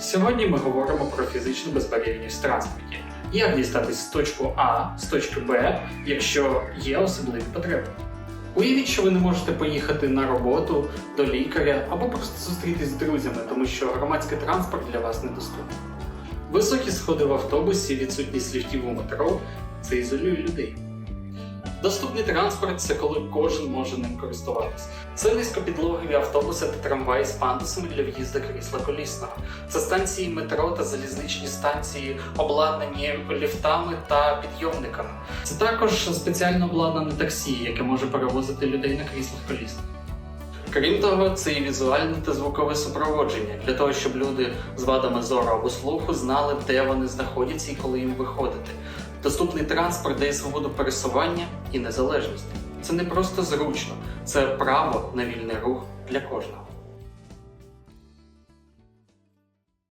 Сьогодні ми говоримо про фізичну безбар'єрність в транспорті. Як дістатись з точки А з точки Б, якщо є особливі потреби. Уявіть, що ви не можете поїхати на роботу до лікаря або просто зустрітись з друзями, тому що громадський транспорт для вас недоступний. Високі сходи в автобусі, відсутність ліфтів у метро це ізолює людей. Доступний транспорт це коли кожен може ним користуватися. Це низькопідлогові автобуси та трамваї з пандусами для в'їзду крісла колісного. Це станції метро та залізничні станції, обладнані ліфтами та підйомниками. Це також спеціально обладнане таксі, яке може перевозити людей на кріслах колісних. Крім того, це і візуальне та звукове супроводження для того, щоб люди з вадами зору або слуху знали, де вони знаходяться і коли їм виходити. Доступний транспорт дає свободу пересування і незалежність. Це не просто зручно, це право на вільний рух для кожного.